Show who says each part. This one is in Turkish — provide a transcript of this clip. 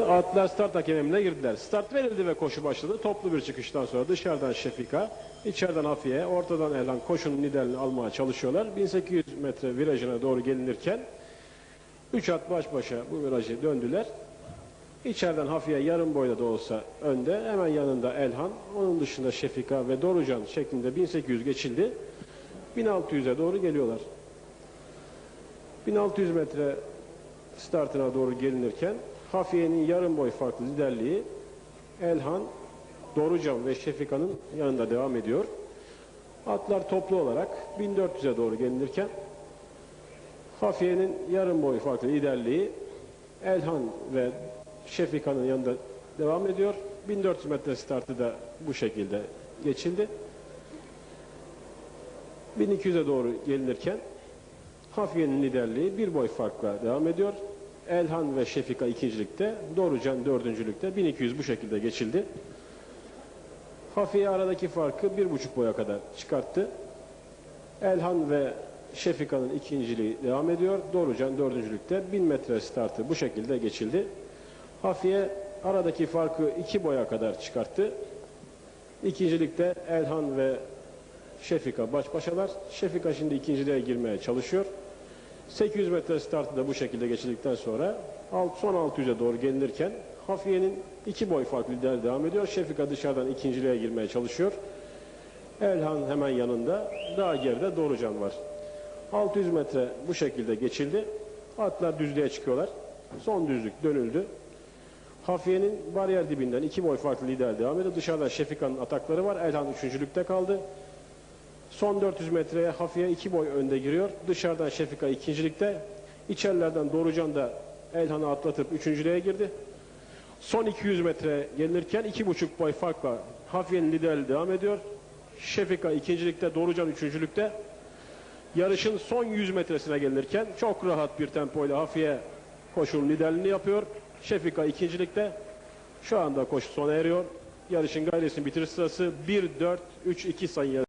Speaker 1: Atlar start hakemine girdiler. Start verildi ve koşu başladı. Toplu bir çıkıştan sonra dışarıdan Şefika, içeriden Afiye, ortadan Erlan koşunun liderini almaya çalışıyorlar. 1800 metre virajına doğru gelinirken 3 at baş başa bu virajı döndüler. İçeriden Hafiye yarım boyda da olsa önde. Hemen yanında Elhan. Onun dışında Şefika ve Dorucan şeklinde 1800 geçildi. 1600'e doğru geliyorlar. 1600 metre startına doğru gelinirken Hafiye'nin yarım boy farklı liderliği Elhan, Dorucan ve Şefika'nın yanında devam ediyor. Atlar toplu olarak 1400'e doğru gelinirken Hafiye'nin yarım boy farklı liderliği Elhan ve Şefika'nın yanında devam ediyor. 1400 metre startı da bu şekilde geçildi. 1200'e doğru gelinirken Hafiye'nin liderliği bir boy farkla devam ediyor. Elhan ve Şefika ikincilikte, Dorucan dördüncülükte 1200 bu şekilde geçildi. Hafiye aradaki farkı bir buçuk boya kadar çıkarttı. Elhan ve Şefika'nın ikinciliği devam ediyor. Dorucan dördüncülükte 1000 metre startı bu şekilde geçildi. Hafiye aradaki farkı iki boya kadar çıkarttı. İkincilikte Elhan ve Şefika baş başalar. Şefika şimdi ikinciliğe girmeye çalışıyor. 800 metre startı da bu şekilde geçildikten sonra son 600'e doğru gelinirken Hafiye'nin iki boy farklı lider devam ediyor. Şefika dışarıdan ikinciliğe girmeye çalışıyor. Elhan hemen yanında. Daha geride Dorucan var. 600 metre bu şekilde geçildi. Atlar düzlüğe çıkıyorlar. Son düzlük dönüldü. Hafiye'nin bariyer dibinden iki boy farklı lider devam ediyor. Dışarıdan Şefika'nın atakları var. Elhan üçüncülükte kaldı. Son 400 metreye Hafiye iki boy önde giriyor. Dışarıdan Şefika ikincilikte. İçerilerden Dorucan da Elhan'ı atlatıp üçüncülüğe girdi. Son 200 metre gelinirken iki buçuk boy farkla Hafiye'nin liderliği devam ediyor. Şefika ikincilikte, Dorucan üçüncülükte. Yarışın son 100 metresine gelinirken çok rahat bir tempoyla Hafiye koşunun liderliğini yapıyor. Şefika ikincilikte. Şu anda koşu sona eriyor. Yarışın gayresinin bitiriş sırası 1-4-3-2 sayı.